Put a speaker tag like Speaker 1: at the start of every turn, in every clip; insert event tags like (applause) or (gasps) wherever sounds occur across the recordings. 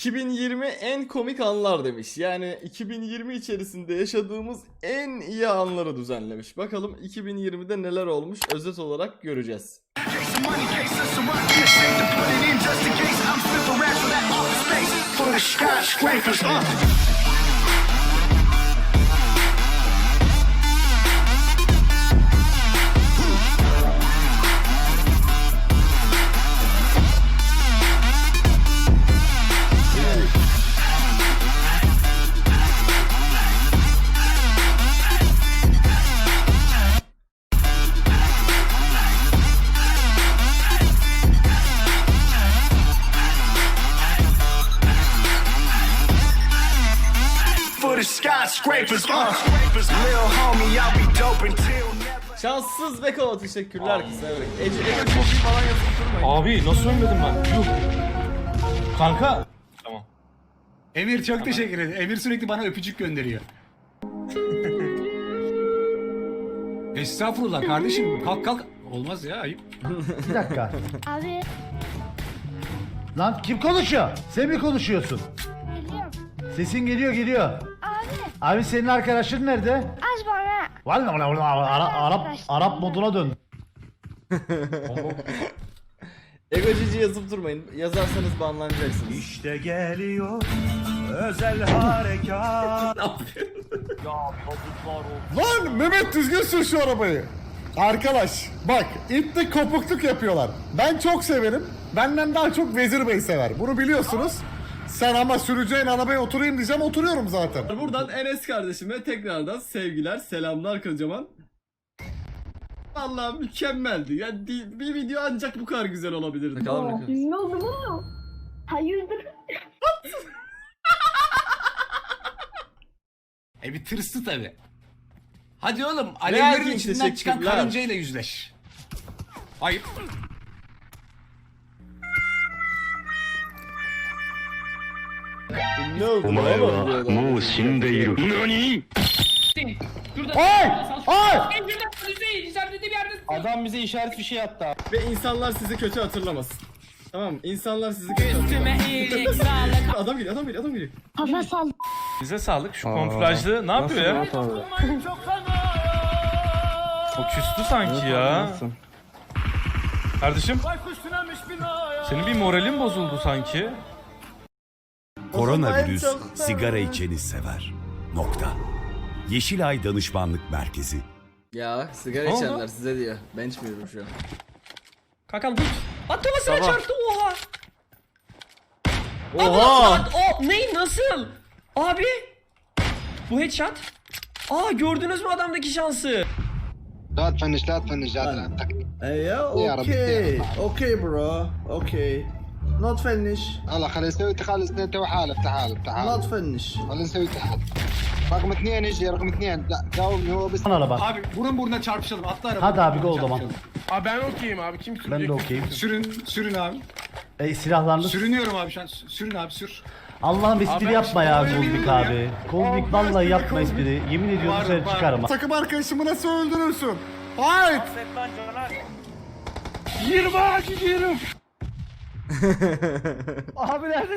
Speaker 1: 2020 en komik anlar demiş. Yani 2020 içerisinde yaşadığımız en iyi anları düzenlemiş. Bakalım 2020'de neler olmuş özet olarak göreceğiz.
Speaker 2: The skyscrapers, uh. Lil homie, I'll be dope until.
Speaker 1: Şanssız Beko teşekkürler kısa evet. Ece Ece çok iyi falan yazıp durmayın.
Speaker 3: Abi nasıl ölmedim ben? Yuh. Kanka. Tamam.
Speaker 4: Emir çok teşekkür ederim. Emir sürekli bana öpücük gönderiyor. (laughs) Estağfurullah kardeşim. Kalk kalk. Olmaz ya ayıp. (laughs)
Speaker 5: Bir dakika.
Speaker 6: Abi
Speaker 5: Lan kim konuşuyor? Sen mi konuşuyorsun?
Speaker 6: geliyorum.
Speaker 5: Sesin geliyor geliyor.
Speaker 6: Abi
Speaker 5: senin arkadaşın nerede?
Speaker 6: aç bana.
Speaker 5: Vallahi vallahi vallahi Ara- Arap Arap moduna dön. (laughs)
Speaker 1: Ego Cici yazıp durmayın. Yazarsanız banlanacaksınız.
Speaker 7: İşte geliyor özel harekat. (laughs)
Speaker 8: Lan Mehmet düzgün sür şu arabayı. Arkadaş bak itte kopukluk yapıyorlar. Ben çok severim. Benden daha çok Vezir Bey sever. Bunu biliyorsunuz. Sen ama süreceğin arabaya oturayım diyeceğim oturuyorum zaten.
Speaker 1: Buradan Enes kardeşime tekrardan sevgiler, selamlar kocaman. Vallahi mükemmeldi. Yani di- bir video ancak bu kadar güzel olabilirdi. Bakalım.
Speaker 6: Ne oldu bu? Hayırdır?
Speaker 4: E bir tırstı tabi. Hadi oğlum alevlerin
Speaker 1: King,
Speaker 4: içinden çıkan
Speaker 1: teşekkürler.
Speaker 4: karıncayla yüzleş. Ayıp.
Speaker 1: Ne oldu? Ne oldu?
Speaker 7: Ne oldu?
Speaker 5: Ay! Ay!
Speaker 3: Adam bize işaret bir şey attı.
Speaker 1: Ve insanlar sizi kötü hatırlamasın. Tamam insanlar sizi kötü hatırlamasın. adam geliyor adam geliyor adam geliyor.
Speaker 6: Kafa sal.
Speaker 3: Bize sağlık şu konflajlı ne yapıyor ya? O küstü sanki ya. Kardeşim. Senin bir moralin bozuldu sanki.
Speaker 9: Koronavirüs sigara içeni sever. Nokta. Yeşilay Danışmanlık Merkezi.
Speaker 1: Ya bak sigara
Speaker 3: Ne oldu?
Speaker 1: içenler size diyor. Ben içmiyorum şu an.
Speaker 10: Kankam tut. At kafasına
Speaker 1: Tamam.
Speaker 10: çarptı oha.
Speaker 1: Oha!
Speaker 10: At, o ne nasıl? Abi. Bu headshot. Aa gördünüz mü adamdaki şansı?
Speaker 11: Not finished, not finished, not, not.
Speaker 7: Hey,
Speaker 11: yo, Yeah,
Speaker 7: okay. Okay, bro. Okay. Not finish.
Speaker 11: الله خلينا نسوي خلينا نسوي تو حالف تعال تعال
Speaker 7: Not finish.
Speaker 11: خلينا نسوي تعال رقم اثنين يجي رقم اثنين لا جاوبني هو بس
Speaker 5: Lan araba.
Speaker 4: Abi burun buruna çarpışalım. Atla araba.
Speaker 5: Hadi abi go o zaman.
Speaker 3: Abi ben okeyim abi. Kim
Speaker 5: Ben de okeyim.
Speaker 4: Sürün, sürün abi.
Speaker 5: E, silahlarını
Speaker 4: Sürünüyorum abi şu an. Sürün abi sür.
Speaker 5: Allah'ım espri
Speaker 3: Abi,
Speaker 5: yapma ya
Speaker 4: öyle
Speaker 5: Goldik
Speaker 4: bilmiyorum
Speaker 5: abi.
Speaker 4: ya.
Speaker 5: Goldik
Speaker 8: Abi,
Speaker 5: vallahi
Speaker 8: espri,
Speaker 5: yapma
Speaker 8: Goldik.
Speaker 5: espri. Yemin ediyorum
Speaker 4: Var,
Speaker 5: seni
Speaker 4: var.
Speaker 5: çıkarım. ha.
Speaker 8: Takım arkadaşımı nasıl öldürürsün? Hayır.
Speaker 3: 20 ağacı diyorum. (laughs)
Speaker 5: Abi nerede?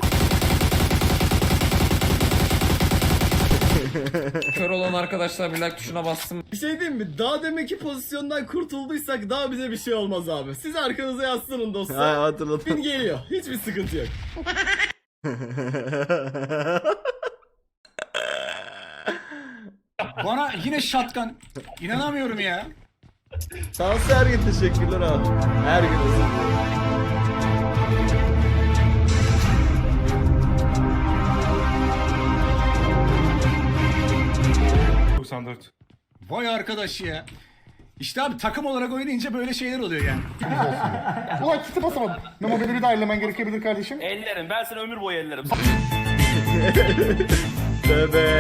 Speaker 10: Kör olan arkadaşlar bir like tuşuna bastım.
Speaker 1: Bir şey diyeyim mi? Daha demek pozisyondan kurtulduysak daha bize bir şey olmaz abi. Siz arkanıza yaslanın dostlar. Ha hatırladım. Bin geliyor. Hiçbir sıkıntı yok. (laughs)
Speaker 4: Bana yine shotgun. İnanamıyorum ya.
Speaker 1: Şanslı her gün teşekkürler abi. Her gün özür dilerim.
Speaker 4: Vay arkadaş ya. İşte abi takım olarak oynayınca böyle şeyler oluyor yani. (laughs)
Speaker 8: Ulan kiti basamadım. Memo beni bir daha ellemen gerekebilir kardeşim.
Speaker 7: Ellerim ben sana ömür boyu ellerim.
Speaker 1: Bebe.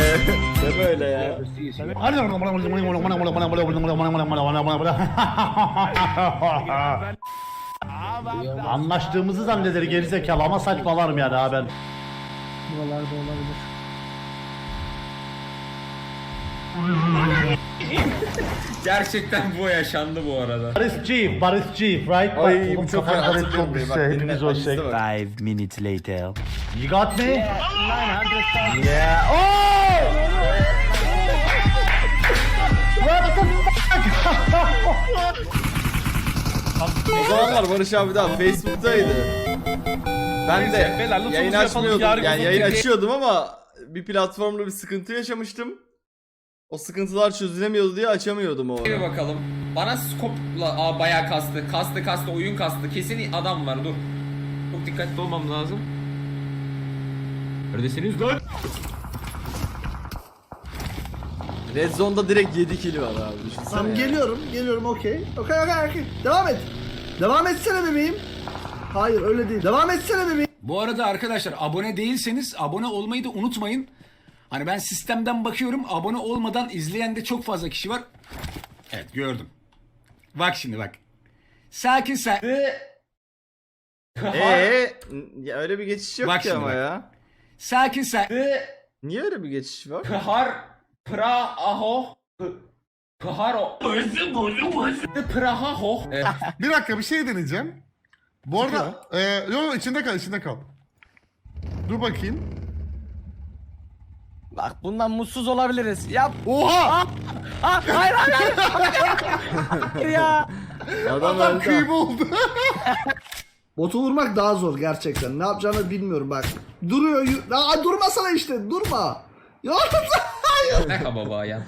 Speaker 1: Ne böyle ya? (laughs)
Speaker 5: Anlaştığımızı zanneder gerizekalı ama saçmalarım yani ha ben.
Speaker 6: Buralarda olabilir.
Speaker 4: Gerçekten bu yaşandı bu arada.
Speaker 5: Barış G, Barış G, right? Bak,
Speaker 1: Ay
Speaker 5: oğlum
Speaker 1: bu çok
Speaker 5: kafamda red
Speaker 1: hatırlıyorum. Bak
Speaker 5: düşse,
Speaker 1: dinle.
Speaker 5: hepimiz
Speaker 1: bak, izle bak.
Speaker 9: Five minutes later.
Speaker 5: You got me? Yeah. Oh!
Speaker 1: O zamanlar Barış abi daha Facebook'taydı. Ben de
Speaker 3: Neyse,
Speaker 1: yayın
Speaker 3: yapalım,
Speaker 1: açmıyordum.
Speaker 3: yargı
Speaker 1: Yani yayın açıyordum ama bir platformda bir sıkıntı yaşamıştım. O sıkıntılar çözülemiyordu diye açamıyordum o
Speaker 10: Bir
Speaker 1: ara.
Speaker 10: bakalım. Bana skopla aa bayağı kastı. Kastı kastı oyun kastı. Kesin adam var dur. Çok dikkatli olmam lazım. Neredesiniz lan?
Speaker 1: Red Zone'da direkt 7 kill var abi düşünsene
Speaker 7: Tamam
Speaker 1: ya.
Speaker 7: geliyorum, geliyorum okey. Okey okey okey. Devam et. Devam etsene bebeğim. Hayır öyle değil. Devam etsene bebeğim.
Speaker 4: Bu arada arkadaşlar abone değilseniz abone olmayı da unutmayın. Hani ben sistemden bakıyorum abone olmadan izleyen de çok fazla kişi var. Evet gördüm. Bak şimdi bak. Sakin sakin.
Speaker 1: Eee ya öyle bir geçiş yok
Speaker 4: Bak
Speaker 1: ki
Speaker 4: şimdi
Speaker 1: ama
Speaker 4: bak.
Speaker 1: ya.
Speaker 4: Sakin sakin.
Speaker 1: Niye öyle bir geçiş var?
Speaker 10: Pıhar pra aho Pıharo Prahaho Evet.
Speaker 8: Bir dakika bir şey deneyeceğim. Bu arada e, yok içinde kal içinde kal. Dur bakayım.
Speaker 3: Bak bundan mutsuz olabiliriz. Yap.
Speaker 8: Oha!
Speaker 3: Hayır hayır hayır. ya.
Speaker 1: Adam
Speaker 8: Adam
Speaker 1: öldü.
Speaker 8: kıyım oldu. (laughs)
Speaker 7: Botu vurmak daha zor gerçekten. Ne yapacağını bilmiyorum bak. Duruyor. yu- Aa, durmasana işte. Durma. Ya (laughs)
Speaker 10: Merhaba bayan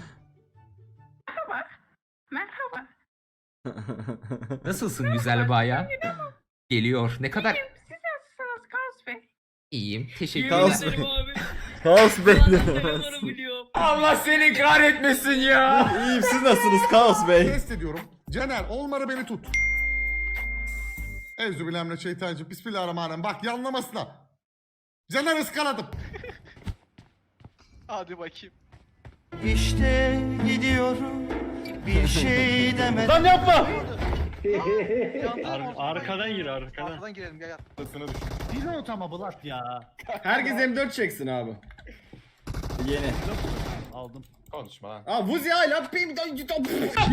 Speaker 6: Merhaba. (laughs)
Speaker 10: Nasılsın güzel bayan? Geliyor ne kadar
Speaker 6: Siz nasılsınız Kaos Bey?
Speaker 10: iyiyim teşekkür
Speaker 1: Kaos
Speaker 10: ederim.
Speaker 1: Kaos Bey.
Speaker 10: Allah seni kahretmesin ya
Speaker 1: İyiyim siz nasılsınız Kaos Bey?
Speaker 8: Test ediyorum. Caner olmarı beni tut. Euzubillahimine şeytancı. Bismillahirrahmanirrahim. Bak yanlamasına. Caner ıskaladım.
Speaker 5: İşte gidiyorum. Bir şey demedim.
Speaker 3: Lan yapma.
Speaker 5: Pilot ama Bulat ya.
Speaker 1: Herkes M4 çeksin abi. Yeni.
Speaker 5: Aldım.
Speaker 1: Aa Vuzi hala pim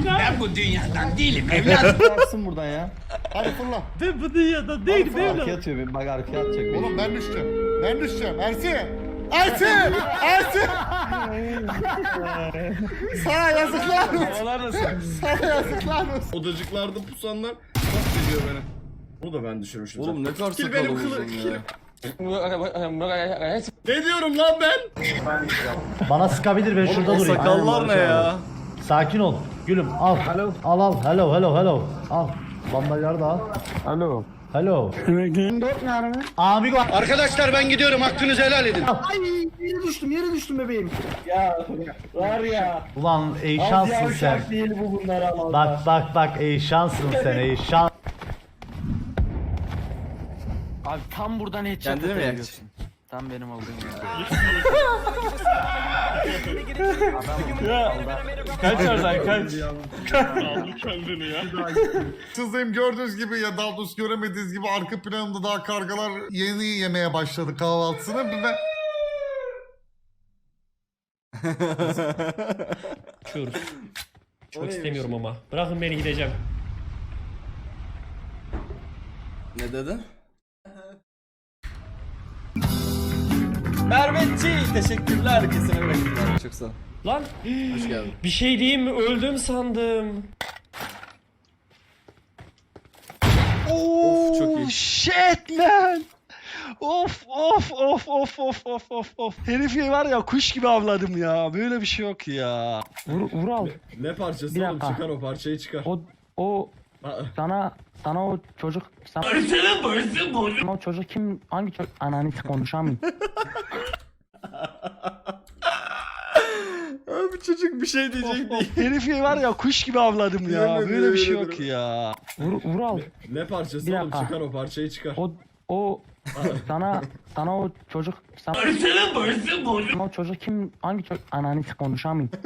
Speaker 4: Ben bu dünyadan değilim evlat. (laughs)
Speaker 5: Yaksın buradan ya.
Speaker 8: Hadi fırla.
Speaker 3: Ben bu dünyada değilim
Speaker 5: Arkaya atıyor beni. Bak arkaya atacak beni.
Speaker 8: Oğlum ben düşeceğim. Ben düşeceğim. Ersin. Ersin. Ersin. Sana yazıklar olsun. Sana yazıklar olsun.
Speaker 1: Odacıklarda pusanlar çok biliyor beni. Bunu da ben düşürmüştüm. Oğlum ne kadar sakal benim kılı. Ne diyorum lan ben?
Speaker 5: Bana sıkabilir ben şurada durayım.
Speaker 1: sakallar ne ya?
Speaker 5: Sakin ol. Gülüm al. Al al. Hello hello hello. Al. Bandajları da al. Hello. Hello. Amigo.
Speaker 11: Arkadaşlar ben gidiyorum hakkınızı helal edin.
Speaker 7: Ay yere düştüm yere düştüm bebeğim.
Speaker 5: Ulan ey şanssın sen. Bak bak bak ey şanssın sen ey şans.
Speaker 3: Abi tam buradan headshot
Speaker 1: Kendine mi
Speaker 3: atabiliyorsun. Tam benim olduğum yer. (laughs)
Speaker 5: Kaç oradan kaç.
Speaker 8: Sızdayım gördüğünüz gibi ya doğrusu göremediğiniz gibi arka planımda daha kargalar yeni yemeye başladı kahvaltısını. Ben...
Speaker 12: Çok istemiyorum ama. Bırakın beni gideceğim.
Speaker 1: Ne dedi? Mervetçi teşekkürler kesene bırakın. Çok sağ ol.
Speaker 12: Lan
Speaker 1: Hoş geldin. (gasps)
Speaker 12: bir şey diyeyim mi? Öldüm sandım.
Speaker 1: Of çok iyi.
Speaker 3: Shit man. Of of of of of of of of. Herifi var ya kuş gibi avladım ya. Böyle bir şey yok ya.
Speaker 13: Vur, Vural
Speaker 1: Ne parçası
Speaker 13: Bir
Speaker 1: oğlum
Speaker 13: dakika.
Speaker 1: çıkar o parçayı çıkar.
Speaker 13: o o (laughs) sana sana o çocuk sana, sana o çocuk kim hangi çocuk ananı konuşamıyorum. (laughs)
Speaker 1: Abi çocuk bir şey diyecek diye. (laughs)
Speaker 3: Herifi var ya kuş gibi avladım ya.
Speaker 1: Yemin
Speaker 3: Böyle bir şey yok ya.
Speaker 13: Vur, Vural
Speaker 1: Ne parçası
Speaker 13: Bir
Speaker 1: oğlum
Speaker 13: dakika.
Speaker 1: çıkar o parçayı çıkar.
Speaker 13: o o sana sana o çocuk sana, sana o çocuk kim hangi çocuk ananı konuşamıyorum.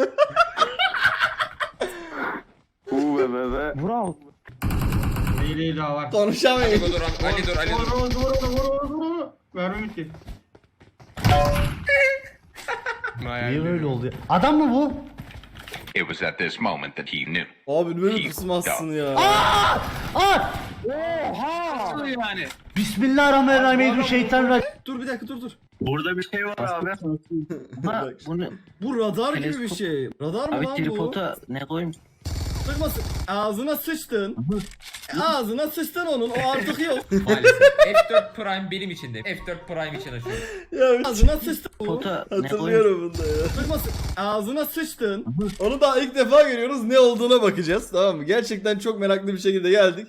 Speaker 13: Vural
Speaker 1: Konuşamıyorum.
Speaker 10: Ali dur Ali dur Ali dur
Speaker 5: Niye böyle oldu ya? Adam mı bu?
Speaker 2: It was at this moment that he knew.
Speaker 1: Abi böyle kısmazsın ya.
Speaker 5: Aa! Oha!
Speaker 3: yani.
Speaker 5: Bismillahirrahmanirrahim. Şeytan
Speaker 1: Dur bir dakika dur dur.
Speaker 11: Burada bir şey var abi.
Speaker 13: Ha, bunu
Speaker 1: Bu radar gibi bir şey. Radar mı
Speaker 13: abi
Speaker 1: lan bu?
Speaker 13: tripoda ne koyayım?
Speaker 1: Sıkmasın. Ağzına sıçtın. Ağzına sıçtın onun. O artık yok.
Speaker 10: Maalesef. F4 Prime benim için de. F4 Prime için açıyorum.
Speaker 1: ya ağzına sıçtın.
Speaker 13: Pota ne?
Speaker 1: Hatırlıyorum bunu da ya. Sıkmasın. Ağzına sıçtın. Onu daha ilk defa görüyoruz. Ne olduğuna bakacağız. Tamam mı? Gerçekten çok meraklı bir şekilde geldik.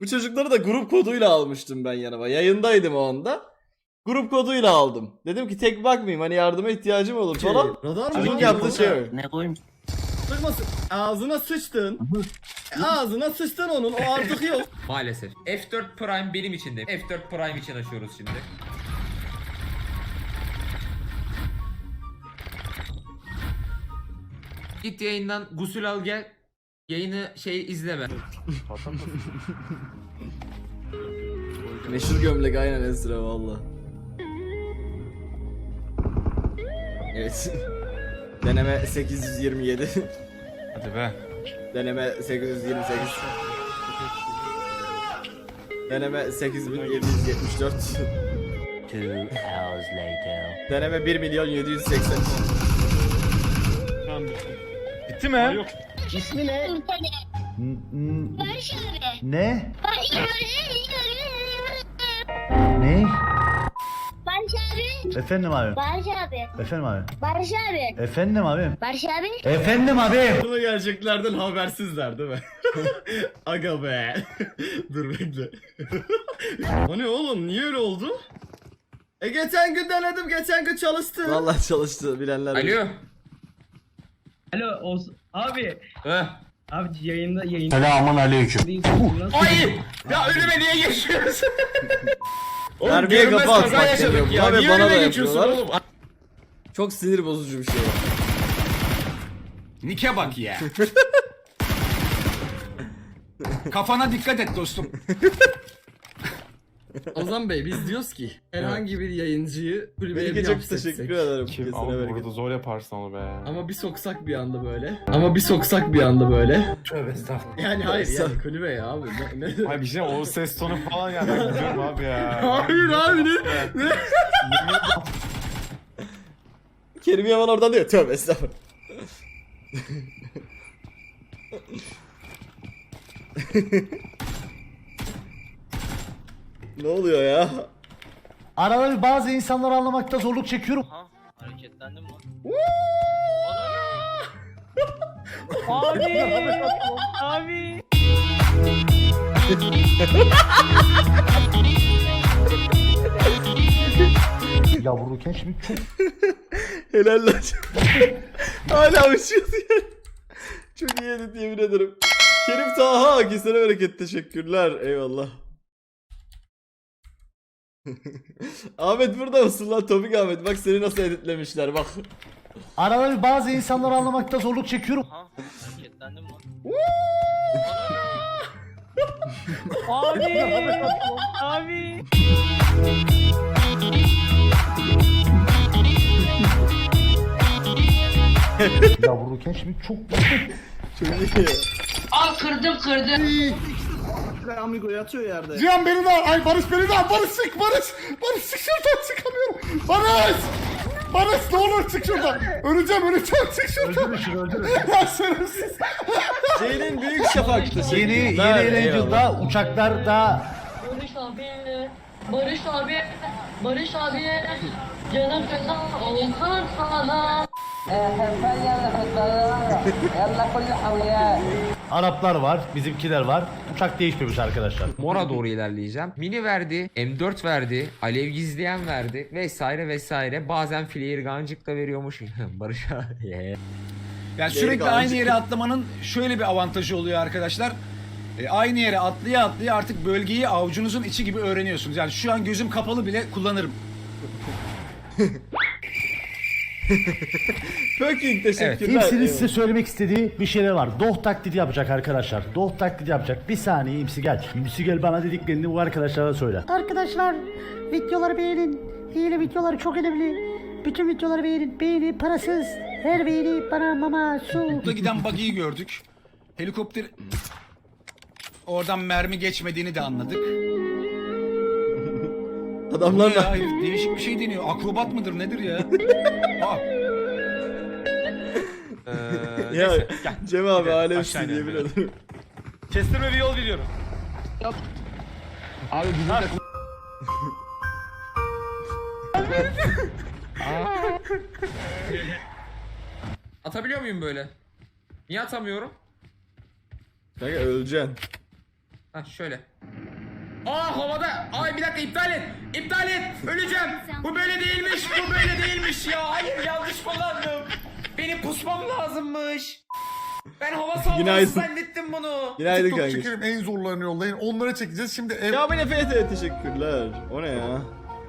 Speaker 1: Bu çocukları da grup koduyla almıştım ben yanıma. Yayındaydım o anda. Grup koduyla aldım. Dedim ki tek bakmayayım hani yardıma ihtiyacım olur falan. Radar mı? yaptığı
Speaker 13: tripota
Speaker 1: şey o.
Speaker 13: Ne koyayım?
Speaker 1: Sıkmasın. Ağzına sıçtın. Ağzına sıçtın onun. O artık yok. (laughs)
Speaker 10: Maalesef. F4 Prime benim için de. F4 Prime için açıyoruz şimdi. Git yayından gusül al gel. Yayını şey izleme. (laughs)
Speaker 1: Meşhur gömlek aynen Esra valla. Evet. (laughs) Deneme 827.
Speaker 4: Hadi be.
Speaker 1: Deneme 828. Deneme 8774.
Speaker 13: Two hours later.
Speaker 1: Deneme 1 milyon 780.
Speaker 3: Bitti mi?
Speaker 13: İsmi ne?
Speaker 5: Barış abi. Ne? Ne? Efendim abi.
Speaker 6: Barış abi.
Speaker 5: Efendim abi.
Speaker 6: Barış abi.
Speaker 5: Efendim abi.
Speaker 6: Barış abi.
Speaker 5: Efendim abi.
Speaker 1: Bunu gerçeklerden habersizler değil mi? (laughs) Aga be. (laughs) Dur bekle. (laughs) o ne oğlum? Niye öyle oldu? E geçen gün denedim, geçen gün çalıştı. Vallahi çalıştı bilenler.
Speaker 10: Alo.
Speaker 12: Alo Oz abi.
Speaker 10: Heh.
Speaker 12: Abi yayında yayında.
Speaker 5: Selamun aleyküm.
Speaker 10: Ay! Ya önüme niye geçiyorsun? Oğlum
Speaker 1: Mermiye
Speaker 10: görünmez
Speaker 1: kafa
Speaker 10: kaza
Speaker 1: atmak
Speaker 10: yaşadık
Speaker 1: deniyor
Speaker 10: ya.
Speaker 1: buna ve
Speaker 10: Niye
Speaker 1: bana
Speaker 10: önüme
Speaker 1: da
Speaker 10: geçiyorsun
Speaker 1: yapıyorlar.
Speaker 10: oğlum?
Speaker 1: Çok sinir bozucu bir şey.
Speaker 4: Nike bak ya. (laughs) Kafana dikkat et dostum. (laughs)
Speaker 1: Ozan Bey biz diyoruz ki herhangi bir yayıncıyı kulübeye
Speaker 7: Melike
Speaker 1: bir
Speaker 7: çok
Speaker 1: hapsetsek.
Speaker 7: teşekkür ederim.
Speaker 1: Kesine
Speaker 7: Ama burada zor yaparsın onu be.
Speaker 1: Ama bir soksak bir anda böyle. Ama bir soksak bir anda böyle.
Speaker 7: Tövbe estağfurullah.
Speaker 1: Yani hayır yani kulübe ya abi. Ne, ne?
Speaker 7: Ay bir şey o ses tonu falan yani ben gidiyorum (laughs) abi ya.
Speaker 1: Hayır abi ne? ne? (laughs) Kerim Yaman oradan diyor. Tövbe estağfurullah. (laughs) ne oluyor ya?
Speaker 5: Arada bir bazı insanları anlamakta zorluk çekiyorum.
Speaker 13: Hareketlendim lan.
Speaker 12: Abi. (laughs) abi.
Speaker 5: Yavruyken şimdi çok (laughs)
Speaker 1: Helal lan. Hala uçuyordu yani. Çok iyi edit yemin ederim. Kerim Taha kesene bereket teşekkürler. Eyvallah. (laughs) Ahmet burada mısın lan Topik Ahmet? Bak seni nasıl editlemişler bak.
Speaker 5: Arada bir bazı insanları anlamakta zorluk çekiyorum.
Speaker 13: Hareketlendim lan. (laughs)
Speaker 12: Abi. abi.
Speaker 5: Yavruyken şimdi çok (laughs)
Speaker 1: Çok iyi.
Speaker 6: Al kırdım kırdım.
Speaker 7: Amigo yatıyor yerde.
Speaker 8: Cihan beni de al. Ay Barış beni de al. Barış çık Barış. Barış çık şuradan çıkamıyorum. Barış. Barış ne olur çık şuradan. Öleceğim öleceğim çık şuradan.
Speaker 5: öldürün şunu öldürün.
Speaker 8: Ya şerefsiz.
Speaker 1: Şeyinin büyük şafak
Speaker 5: Yeni yeni. Erangel'da uçaklarda
Speaker 6: Barış abi. Barış abi. Barış abi. Canım feda olsun sana.
Speaker 5: Araplar var, bizimkiler var. Uçak değişmemiş arkadaşlar.
Speaker 10: Mora doğru ilerleyeceğim. Mini verdi, M4 verdi, alev gizleyen verdi vesaire vesaire. Bazen flare gancık da veriyormuş. (laughs) Barış abi. Yeah.
Speaker 4: Yani sürekli aynı yere atlamanın şöyle bir avantajı oluyor arkadaşlar. E, aynı yere atlaya atlaya artık bölgeyi avucunuzun içi gibi öğreniyorsunuz. Yani şu an gözüm kapalı bile kullanırım. (laughs) (laughs)
Speaker 1: Fucking teşekkürler.
Speaker 5: İmsi'nin
Speaker 1: Eyvallah.
Speaker 5: size söylemek istediği bir şeyler var. Doh taklidi yapacak arkadaşlar. Doh taklidi yapacak. Bir saniye İmsi gel. İmsi gel bana dediklerini bu arkadaşlara söyle.
Speaker 6: Arkadaşlar videoları beğenin. Hile videoları çok önemli. Bütün videoları beğenin. Beğeni parasız.
Speaker 13: Ver beni bana mama su.
Speaker 4: Burada giden buggy'yi gördük. Helikopter... Oradan mermi geçmediğini de anladık.
Speaker 1: Adamlar
Speaker 4: ya, değişik bir şey deniyor. Akrobat mıdır nedir ya? Aa, (laughs)
Speaker 1: ya Cem abi alemsin
Speaker 12: aşağı inelim,
Speaker 1: yemin ederim.
Speaker 12: Kestirme bir yol biliyorum.
Speaker 10: Abi bizim de... (laughs) Atabiliyor muyum böyle? Niye atamıyorum?
Speaker 1: Kanka öleceksin.
Speaker 10: Ha şöyle. Aa havada. Dakika iptal et. İptal et. Öleceğim. Bu böyle değilmiş. Bu böyle değilmiş ya. Hayır yanlış kullandım. Benim pusmam lazımmış. Ben hava
Speaker 1: Günaydın.
Speaker 10: savunması zannettim bunu.
Speaker 1: Günaydın
Speaker 8: TikTok
Speaker 1: kanka.
Speaker 8: çekelim en zorlarını yollayın. Onlara çekeceğiz. Şimdi ev...
Speaker 1: Ya beni FT teşekkürler. O ne ya?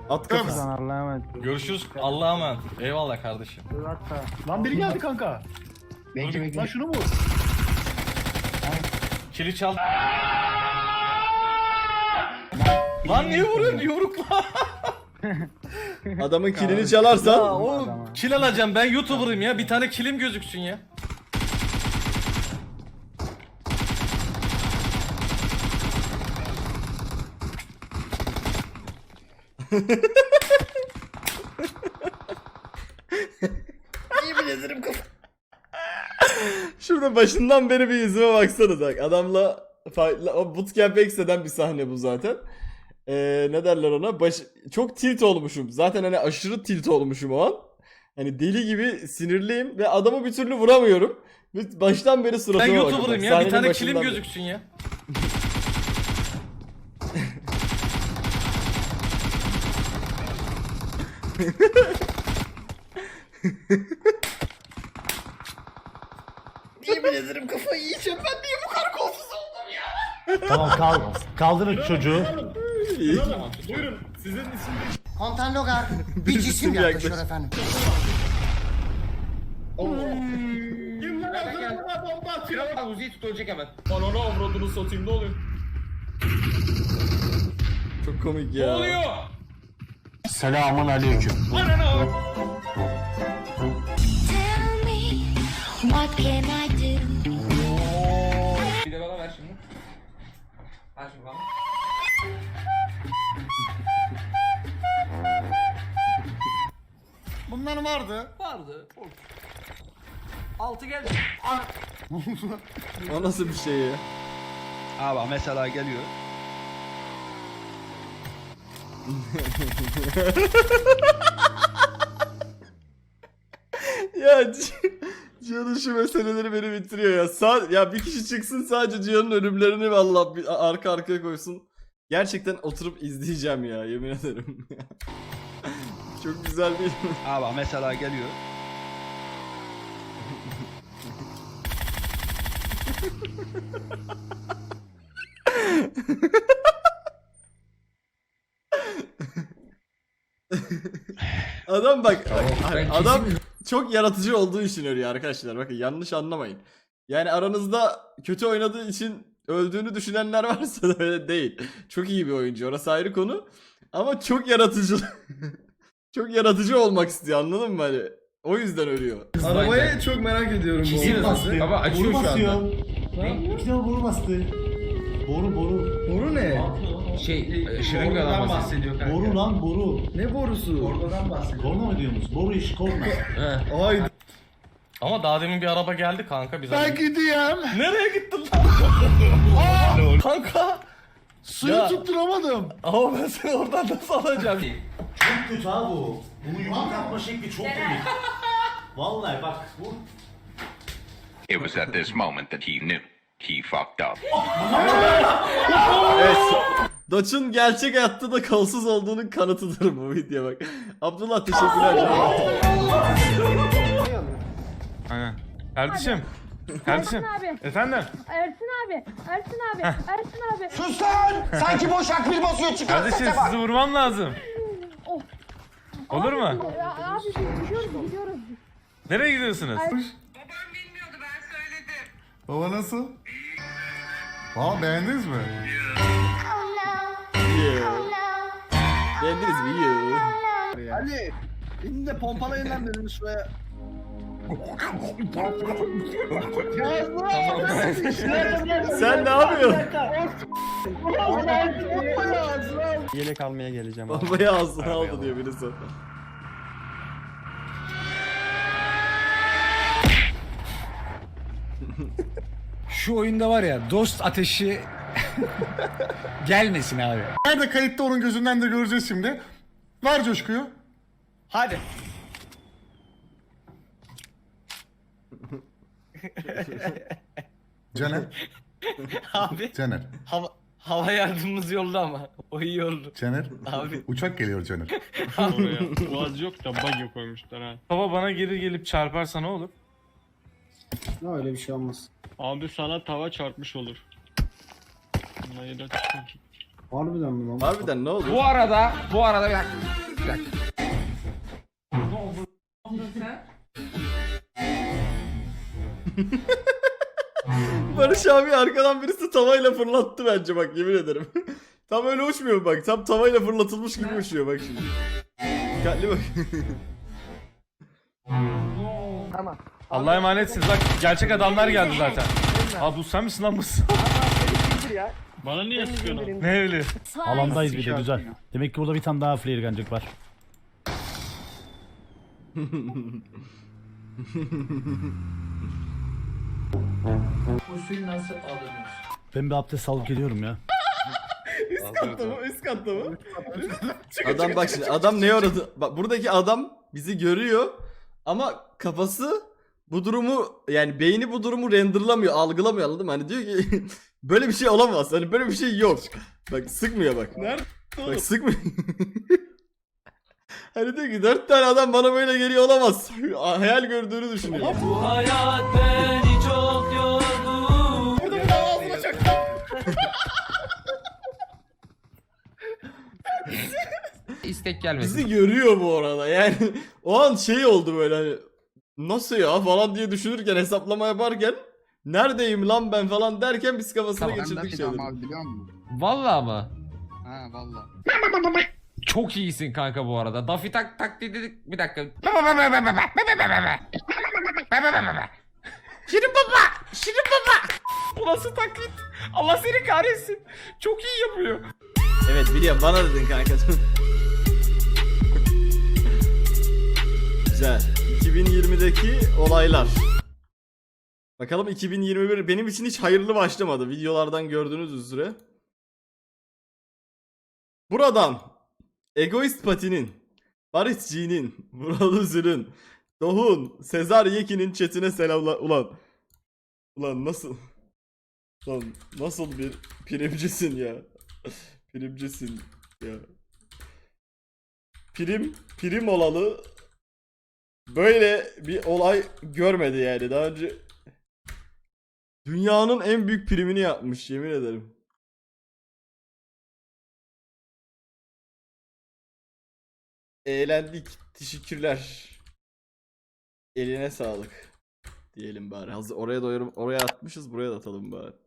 Speaker 1: At kafası.
Speaker 13: Allah'a emanet.
Speaker 12: Görüşürüz. Allah'a emanet. Eyvallah kardeşim.
Speaker 5: Lan biri geldi kanka.
Speaker 11: Bekle bekle.
Speaker 5: Lan şunu mu?
Speaker 12: Kili çal. Lan niye vuruyorsun yumrukla? (laughs)
Speaker 1: Adamın kilini çalarsan
Speaker 12: Ya o kil alacağım ben YouTuber'ım ya. Bir tane kilim gözüksün ya. (laughs)
Speaker 1: şurada başından beri bir yüzüme baksanız bak. Adamla fightla, o Bootcamp X'den bir sahne bu zaten. Ee, ne derler ona? Baş, çok tilt olmuşum. Zaten hani aşırı tilt olmuşum o an. Hani deli gibi sinirliyim ve adamı bir türlü vuramıyorum. Ve Baştan beri
Speaker 12: Ben
Speaker 1: suratıma bakın.
Speaker 12: YouTuber'ım ya. Bir tane kilim
Speaker 1: beri.
Speaker 12: gözüksün (laughs) ya.
Speaker 5: Tamam kal kaldırın çocuğu.
Speaker 11: Kontan Logar. (laughs) Bir
Speaker 1: isim
Speaker 11: cisim
Speaker 1: yaklaşıyor
Speaker 11: efendim.
Speaker 10: Kral Uzi'yi tut ölecek hemen.
Speaker 12: Ananı avradını satayım ne oluyor?
Speaker 1: Çok komik ya.
Speaker 10: Ne oluyor?
Speaker 5: Selamun aleyküm.
Speaker 6: What can I do?
Speaker 10: Bir de bana ver şimdi. Ver şimdi bana.
Speaker 8: Bunlar vardı.
Speaker 12: Vardı. Altı geldi.
Speaker 1: O nasıl bir şey ya?
Speaker 3: Abi mesela geliyor. (laughs)
Speaker 1: Ya Cihan'ın şu meseleleri beni bitiriyor ya. Sa ya bir kişi çıksın sadece Cihan'ın ölümlerini vallahi bir arka arkaya koysun. Gerçekten oturup izleyeceğim ya yemin ederim. (laughs) Çok güzel değil mi?
Speaker 3: Abi mesela geliyor.
Speaker 1: Adam bak adam çok yaratıcı olduğu için ölüyor arkadaşlar. Bakın yanlış anlamayın. Yani aranızda kötü oynadığı için öldüğünü düşünenler (laughs) varsa da öyle değil. Çok iyi bir oyuncu orası ayrı konu. Ama çok yaratıcı. (laughs) çok yaratıcı olmak istiyor anladın mı hani? O yüzden ölüyor.
Speaker 10: Arabayı
Speaker 1: çok merak ediyorum.
Speaker 10: Çizim bastı. Baba açıyor
Speaker 5: Boru
Speaker 10: şu
Speaker 5: basıyor.
Speaker 10: anda.
Speaker 5: İki tane boru bastı. Boru boru.
Speaker 1: Boru ne?
Speaker 10: Şey, e, şırıngadan bahsediyor.
Speaker 5: Boru lan boru.
Speaker 1: Ne borusu?
Speaker 5: Korna mı diyorsunuz? Boru iş korna. (laughs)
Speaker 1: Ay
Speaker 12: Ama daha demin bir araba geldi kanka bize.
Speaker 8: Ben gideyim.
Speaker 12: Nereye gittin lan? (laughs) kanka.
Speaker 8: Suyu
Speaker 12: Ya.
Speaker 8: tutturamadım.
Speaker 12: Ama ben seni oradan nasıl alacağım?
Speaker 5: Çok kötü ha bu. Bunu yumruk atma şekli çok komik. Vallahi bak bu.
Speaker 2: It was at this moment that he knew he fucked up.
Speaker 1: Evet. Doç'un gerçek hayatta da kolsuz olduğunun kanıtıdır bu video bak. Abdullah teşekkürler.
Speaker 12: Aynen. Kardeşim. Kardeşim.
Speaker 6: abi.
Speaker 12: Efendim?
Speaker 6: Ersin abi. Ersin abi. Ersin abi.
Speaker 11: Sus lan! Sanki boş akbil basıyor çıkar
Speaker 12: Kardeşim
Speaker 11: sese bak.
Speaker 12: sizi vurmam lazım. Olur mu?
Speaker 6: Abi biz gidiyoruz gidiyoruz.
Speaker 12: Nereye gidiyorsunuz?
Speaker 8: Baba nasıl? Aa beğendiniz mi?
Speaker 1: Beğendiniz mi?
Speaker 7: Ali. Beni de pompalayın lan benim şuraya.
Speaker 1: Sen ne yapıyorsun?
Speaker 12: Yelek almaya geleceğim.
Speaker 1: Bombayı ağzına aldı diyor birisi.
Speaker 4: Şu oyunda var ya dost ateşi (laughs) gelmesin abi.
Speaker 8: Nerede kayıtta onun gözünden de göreceğiz şimdi. Ver coşkuyu.
Speaker 10: Hadi. (laughs)
Speaker 8: Caner.
Speaker 10: Abi
Speaker 8: Caner.
Speaker 10: hava, hava yardımımız yolda ama. O iyi oldu.
Speaker 8: Caner.
Speaker 10: Abi.
Speaker 8: Uçak geliyor Caner.
Speaker 12: Boğaz yok da buggy koymuşlar ha. Baba bana geri gelip çarparsa ne olur?
Speaker 11: öyle bir şey olmaz.
Speaker 12: Abi sana tava çarpmış olur. Hayır
Speaker 11: Harbiden mi lan?
Speaker 1: Harbiden ne oldu?
Speaker 10: Bu arada, bu arada bir dakika. Bir dakika. (laughs)
Speaker 1: Barış abi arkadan birisi tavayla fırlattı bence bak yemin ederim. (laughs) tam öyle uçmuyor bak. Tam tavayla fırlatılmış gibi uçuyor bak şimdi. Dikkatli bak. (laughs)
Speaker 12: Allah'a emanetsiniz bak gerçek adamlar geldi zaten. Abi bu sen misin lan bu? Bana niye sıkıyorsun? Ne öyle?
Speaker 5: Alandayız bir de güzel. Demek ki burada bir tane daha flare gancık var. Ben bir abdest alıp geliyorum ya. (laughs)
Speaker 1: Üst katta mı? Üst katta mı? (laughs) adam bak şimdi adam ne aradı? Bak buradaki adam bizi görüyor ama kafası bu durumu yani beyni bu durumu renderlamıyor, algılamıyor anladın mı? Hani diyor ki (laughs) böyle bir şey olamaz. Hani böyle bir şey yok. Bak sıkmıyor bak. Nerede? Bak sıkmıyor. hani diyor ki dört tane adam bana böyle geliyor olamaz. Hayal gördüğünü düşünüyor. Bu hayat beni (laughs)
Speaker 10: İstek gelmesin.
Speaker 1: Bizi görüyor bu arada yani o an şey oldu böyle hani nasıl ya falan diye düşünürken hesaplama yaparken neredeyim lan ben falan derken biz kafasına geçirdik şeyleri.
Speaker 11: biliyor musun?
Speaker 10: Vallahi mı?
Speaker 11: Ha valla.
Speaker 10: Çok iyisin kanka bu arada. Daffy tak tak dedik. Bir dakika. Şirin baba! Şirin baba! Bu nasıl taklit? Allah seni kahretsin. Çok iyi yapıyor.
Speaker 1: Evet biliyorum bana dedin kanka. Güzel. 2020'deki olaylar. Bakalım 2021 benim için hiç hayırlı başlamadı videolardan gördüğünüz üzere. Buradan Egoist Pati'nin, Barış G'nin, Vural Üzül'ün, Dohun, Sezar Yekin'in chatine selamlar. Ulan. Ulan nasıl? Ulan nasıl bir primcisin ya? Primcisin ya. Prim, prim olalı böyle bir olay görmedi yani. Daha önce dünyanın en büyük primini yapmış yemin ederim. Eğlendik. Teşekkürler. Eline sağlık. Diyelim bari. Hazır oraya doyurum. Oraya atmışız buraya da atalım bari.